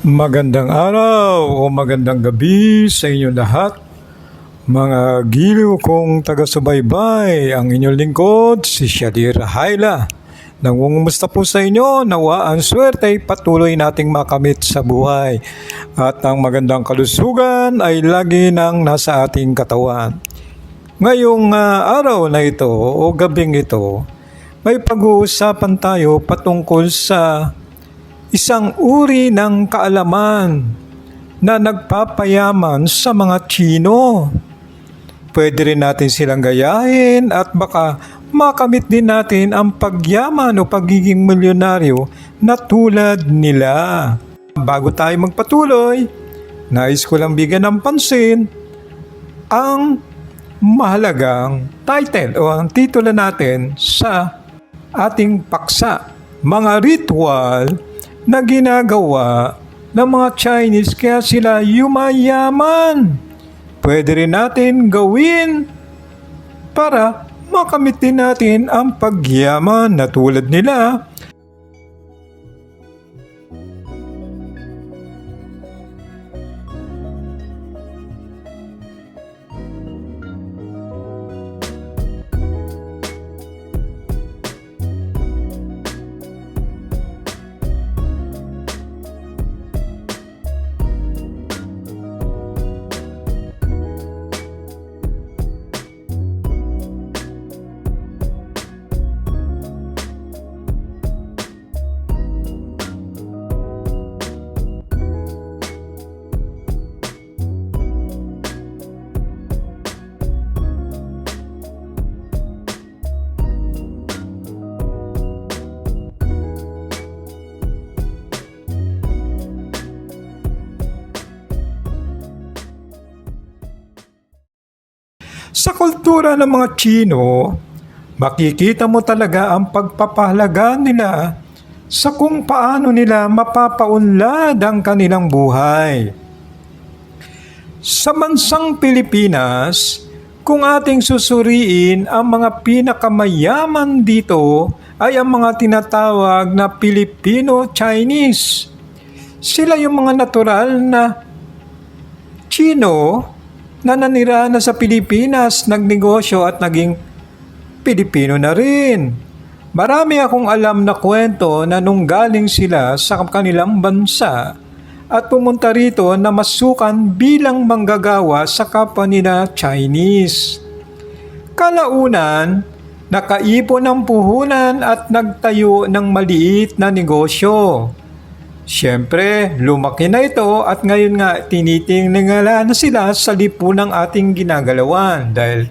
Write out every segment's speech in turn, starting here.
Magandang araw o magandang gabi sa inyong lahat. Mga giliw kong taga-subaybay, ang inyong lingkod, si Shadir Haila. Nangungumusta po sa inyo, nawa ang swerte patuloy nating makamit sa buhay. At ang magandang kalusugan ay lagi nang nasa ating katawan. Ngayong ah, araw na ito o gabing ito, may pag-uusapan tayo patungkol sa isang uri ng kaalaman na nagpapayaman sa mga Chino. Pwede rin natin silang gayahin at baka makamit din natin ang pagyaman o pagiging milyonaryo na tulad nila. Bago tayo magpatuloy, nais ko lang bigyan ng pansin ang mahalagang title o ang titulo natin sa ating paksa. Mga ritual na ginagawa ng mga Chinese kaya sila yumayaman. Pwede rin natin gawin para makamit din natin ang pagyaman na tulad nila. Sa kultura ng mga Chino, makikita mo talaga ang pagpapahalaga nila sa kung paano nila mapapaunlad ang kanilang buhay. Sa bansang Pilipinas, kung ating susuriin ang mga pinakamayaman dito ay ang mga tinatawag na Filipino-Chinese. Sila yung mga natural na Chino na nanira na sa Pilipinas, nagnegosyo at naging Pilipino na rin. Marami akong alam na kwento na nung galing sila sa kanilang bansa at pumunta rito na masukan bilang manggagawa sa kapwa nila Chinese. Kalaunan, nakaipon ng puhunan at nagtayo ng maliit na negosyo. Siyempre, lumaki na ito at ngayon nga tinitingala na sila sa lipunang ating ginagalawan dahil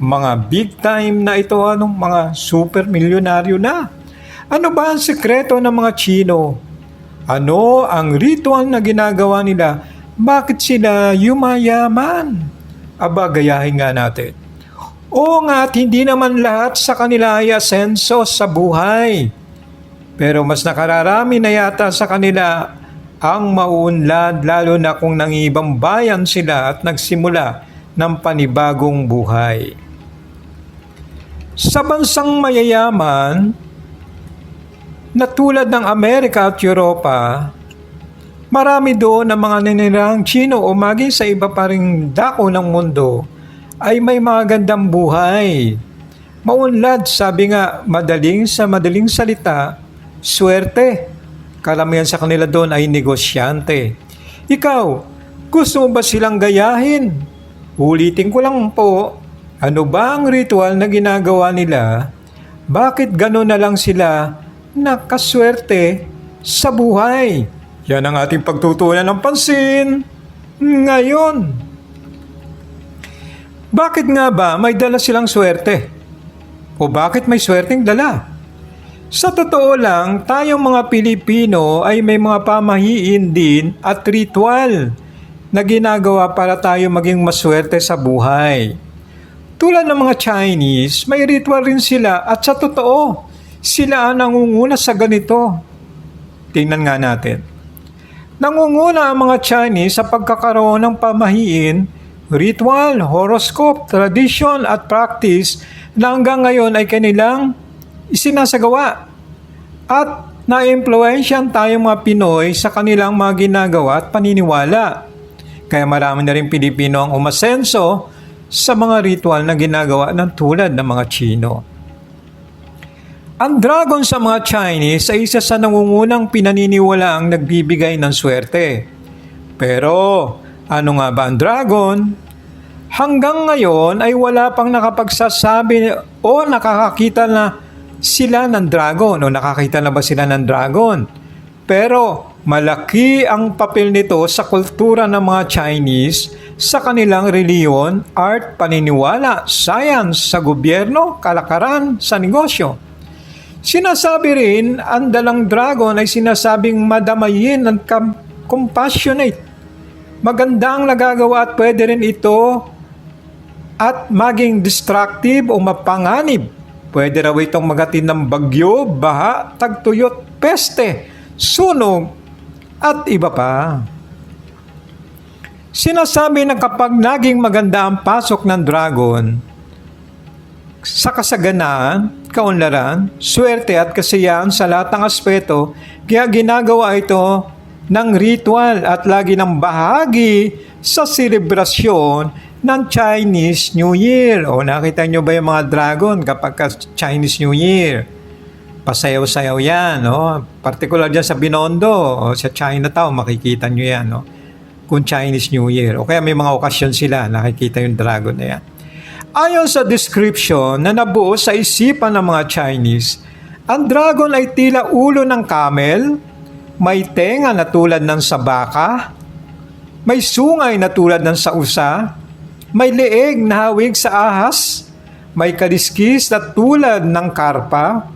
mga big time na ito anong mga super milyonaryo na. Ano ba ang sekreto ng mga Chino? Ano ang ritual na ginagawa nila? Bakit sila yumayaman? Aba, gayahin nga natin. Oo nga at hindi naman lahat sa kanila ay asenso sa buhay. Pero mas nakararami na yata sa kanila ang mauunlad lalo na kung nangibang bayan sila at nagsimula ng panibagong buhay. Sa bansang mayayaman, na tulad ng Amerika at Europa, marami doon ang mga ninirang Chino o maging sa iba pa ring dako ng mundo ay may mga gandang buhay. Maunlad, sabi nga, madaling sa madaling salita, swerte. Karamihan sa kanila doon ay negosyante. Ikaw, gusto mo ba silang gayahin? Ulitin ko lang po, ano ba ang ritual na ginagawa nila? Bakit gano'n na lang sila nakaswerte sa buhay? Yan ang ating pagtutunan ng pansin ngayon. Bakit nga ba may dala silang swerte? O bakit may swerteng dala? Sa totoo lang, tayong mga Pilipino ay may mga pamahiin din at ritual na ginagawa para tayo maging maswerte sa buhay. Tulad ng mga Chinese, may ritual rin sila at sa totoo, sila ang nangunguna sa ganito. Tingnan nga natin. Nangunguna ang mga Chinese sa pagkakaroon ng pamahiin, ritual, horoscope, tradition at practice na hanggang ngayon ay kanilang isinasagawa. At na impluensyan tayong mga Pinoy sa kanilang mga ginagawa at paniniwala. Kaya marami na rin Pilipino ang umasenso sa mga ritual na ginagawa ng tulad ng mga Chino. Ang dragon sa mga Chinese ay isa sa nangungunang pinaniniwalaang nagbibigay ng swerte. Pero ano nga ba ang dragon? Hanggang ngayon ay wala pang nakapagsasabi o nakakakita na sila ng dragon o nakakita na ba sila ng dragon. Pero malaki ang papel nito sa kultura ng mga Chinese sa kanilang reliyon, art, paniniwala, science, sa gobyerno, kalakaran, sa negosyo. Sinasabi rin, ang dalang dragon ay sinasabing madamayin kam- compassionate. Maganda ang nagagawa at pwede rin ito at maging destructive o mapanganib. Pwede raw itong magatid ng bagyo, baha, tagtuyot, peste, sunog, at iba pa. Sinasabi na kapag naging maganda ang pasok ng dragon, sa kasaganaan, kaunlaran, swerte at kasiyahan sa lahat ng aspeto, kaya ginagawa ito ng ritual at lagi ng bahagi sa selebrasyon ng Chinese New Year. O nakita nyo ba yung mga dragon kapag ka Chinese New Year? Pasayaw-sayaw yan, no? Particular dyan sa Binondo o sa Chinatown, makikita nyo yan, no? Kung Chinese New Year. O kaya may mga okasyon sila, nakikita yung dragon na yan. Ayon sa description na nabuo sa isipan ng mga Chinese, ang dragon ay tila ulo ng camel, may tenga na tulad ng sabaka, may sungay na tulad ng sausa, may leeg na hawig sa ahas, may kaliskis na tulad ng karpa,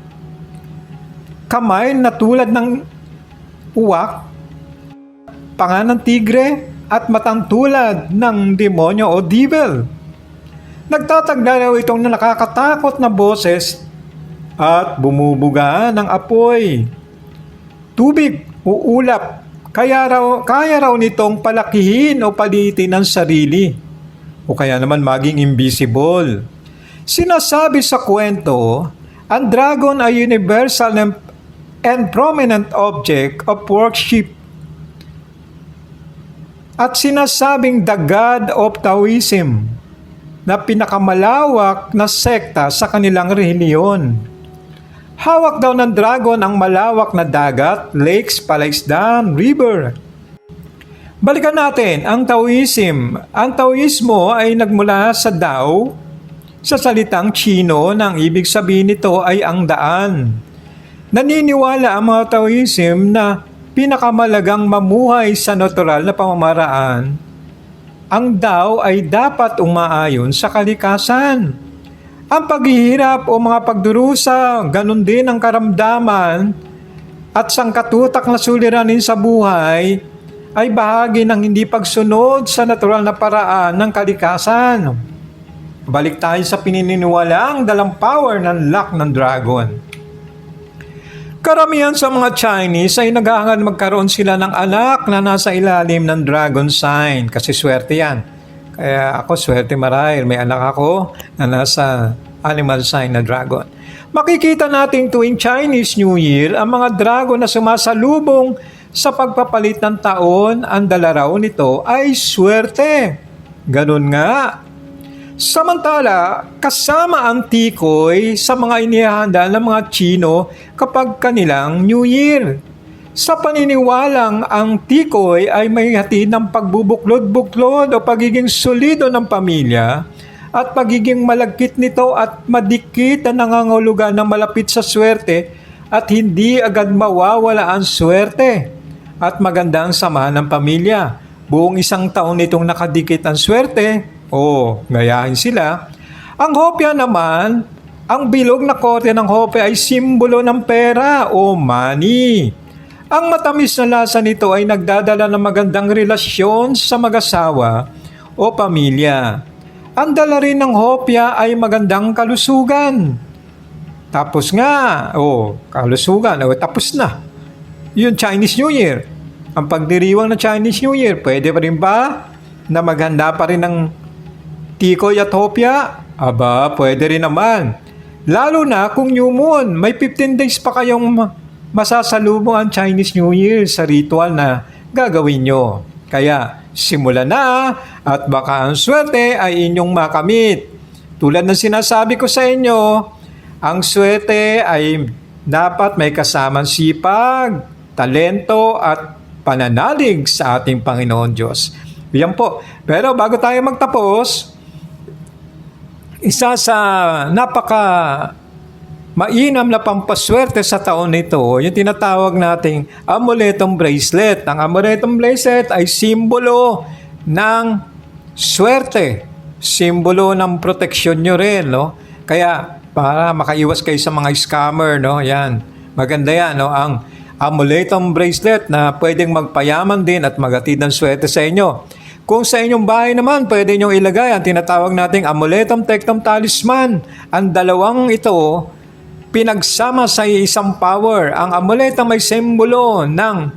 kamay na tulad ng uwak, panga ng tigre, at matang tulad ng demonyo o devil. Nagtatagda raw itong na nakakatakot na boses at bumubuga ng apoy. Tubig o ulap, kaya raw, kaya raw nitong palakihin o palitin ang sarili. O kaya naman maging invisible. Sinasabi sa kwento, ang dragon ay universal and, prominent object of worship at sinasabing the God of Taoism na pinakamalawak na sekta sa kanilang reliyon. Hawak daw ng dragon ang malawak na dagat, lakes, palaisdaan, river. Balikan natin ang Taoism. Ang Taoismo ay nagmula sa Dao, sa salitang Chino nang ibig sabihin nito ay ang daan. Naniniwala ang mga Taoism na pinakamalagang mamuhay sa natural na pamamaraan, ang Tao ay dapat umaayon sa kalikasan. Ang paghihirap o mga pagdurusa, ganun din ang karamdaman at sangkatutak na suliranin sa buhay ay bahagi ng hindi pagsunod sa natural na paraan ng kalikasan. Balik tayo sa pininiwalaang dalang power ng luck ng dragon. Karamihan sa mga Chinese ay nag-aangad magkaroon sila ng anak na nasa ilalim ng dragon sign kasi swerte yan. Kaya ako swerte marahil may anak ako na nasa animal sign na dragon. Makikita natin tuwing Chinese New Year ang mga dragon na sumasalubong sa pagpapalit ng taon, ang dala nito ay swerte. Ganun nga, Samantala, kasama ang tikoy sa mga inihanda ng mga Chino kapag kanilang New Year. Sa paniniwalang ang tikoy ay may hatid ng pagbubuklod-buklod o pagiging solido ng pamilya at pagiging malagkit nito at madikit na nangangulugan ng malapit sa swerte at hindi agad mawawala ang swerte at maganda ang samahan ng pamilya. Buong isang taon nitong nakadikit ang swerte, o gayahin sila. Ang hopya naman, ang bilog na kote ng hope ay simbolo ng pera o money. Ang matamis na lasa nito ay nagdadala ng magandang relasyon sa mag-asawa o pamilya. Ang dala rin ng hopya ay magandang kalusugan. Tapos nga, oh, kalusugan, oh, tapos na. Yung Chinese New Year. Ang pagdiriwang ng Chinese New Year, pwede pa rin ba na maganda pa rin ng Tikoy at Hopya? Aba, pwede rin naman. Lalo na kung new moon, may 15 days pa kayong masasalubong ang Chinese New Year sa ritual na gagawin nyo. Kaya simulan na at baka ang swerte ay inyong makamit. Tulad ng sinasabi ko sa inyo, ang swerte ay dapat may kasamang sipag, talento at pananalig sa ating Panginoon Diyos. Yan po. Pero bago tayo magtapos, isa sa napaka mainam na pampaswerte sa taon nito, yung tinatawag nating amuletong bracelet. Ang amuletong bracelet ay simbolo ng swerte, simbolo ng proteksyon nyo rin, no? Kaya para makaiwas kayo sa mga scammer, no? Yan. Maganda yan, no? Ang amuletong bracelet na pwedeng magpayaman din at magatid ng swerte sa inyo. Kung sa inyong bahay naman, pwede nyo ilagay ang tinatawag nating amuletum tectum talisman. Ang dalawang ito, pinagsama sa isang power. Ang amuleta may simbolo ng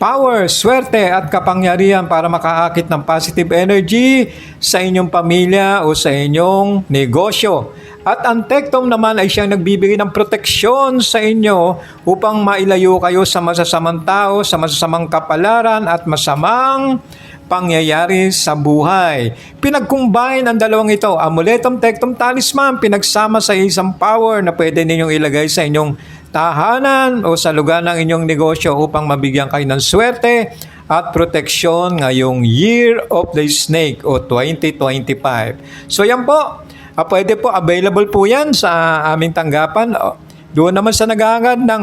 power, swerte at kapangyarihan para makaakit ng positive energy sa inyong pamilya o sa inyong negosyo. At ang tectum naman ay siyang nagbibigay ng proteksyon sa inyo upang mailayo kayo sa masasamang tao, sa masasamang kapalaran at masamang pangyayari sa buhay. Pinag-combine ang dalawang ito, amuletum tectum talisman, pinagsama sa isang power na pwede ninyong ilagay sa inyong tahanan o sa lugar ng inyong negosyo upang mabigyan kayo ng swerte at proteksyon ngayong Year of the Snake o 2025. So yan po, Ah, pwede po, available po yan sa aming tanggapan. O, Doon naman sa nagangad ng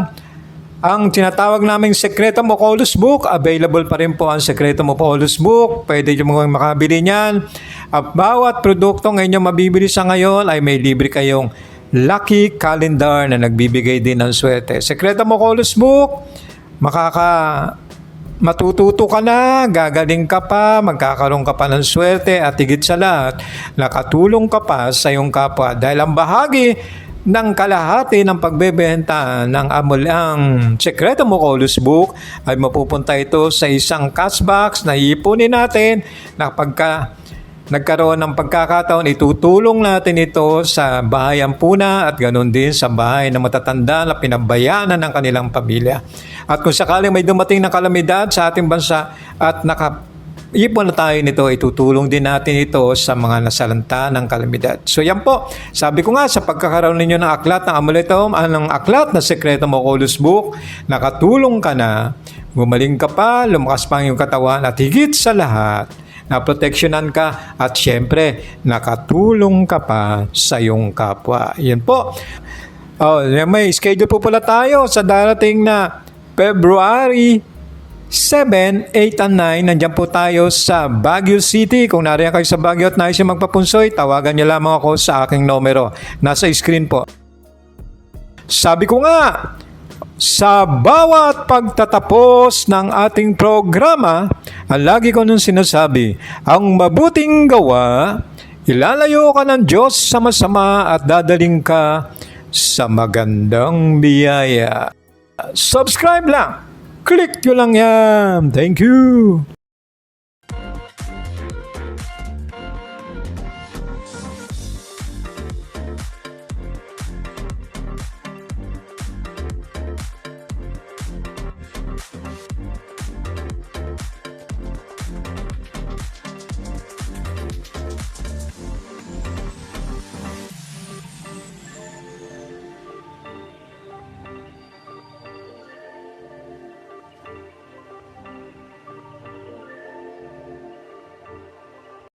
ang tinatawag naming Sekreto Mocolus Book, available pa rin po ang Sekreto Mocolus Book. Pwede nyo mga makabili niyan. At bawat produkto ngayon mabibili sa ngayon ay may libre kayong Lucky Calendar na nagbibigay din ng swerte. Sekreto Mocolus Book, makaka matututo ka na, gagaling ka pa, magkakaroon ka pa ng swerte at higit sa lahat, nakatulong ka pa sa iyong kapwa dahil ang bahagi ng kalahati ng pagbebenta ng amulang sekreto mo Colus Book ay mapupunta ito sa isang cash box na iipunin natin na pagka nagkaroon ng pagkakataon, itutulong natin ito sa bahayan puna at ganoon din sa bahay na matatanda na pinabayaan ng kanilang pamilya. At kung sakaling may dumating na kalamidad sa ating bansa at naka Ipon na tayo nito, itutulong din natin ito sa mga nasalanta ng kalamidad. So yan po, sabi ko nga sa pagkakaroon ninyo ng aklat ng amuletom, anong aklat na sekreto mo Colus Book, nakatulong ka na, gumaling ka pa, lumakas pa ang iyong katawan at higit sa lahat, naproteksyonan ka at syempre nakatulong ka pa sa iyong kapwa. Yan po. Oh, may schedule po pala tayo sa darating na February 7, 8, and 9, nandyan po tayo sa Baguio City. Kung nariyan kayo sa Baguio at nais yung magpapunsoy, tawagan niyo lamang ako sa aking numero. Nasa screen po. Sabi ko nga, sa bawat pagtatapos ng ating programa, ang lagi ko nung sinasabi, ang mabuting gawa, ilalayo ka ng Diyos sa masama at dadaling ka sa magandang biyaya. Subscribe lang! Click nyo lang yan! Thank you!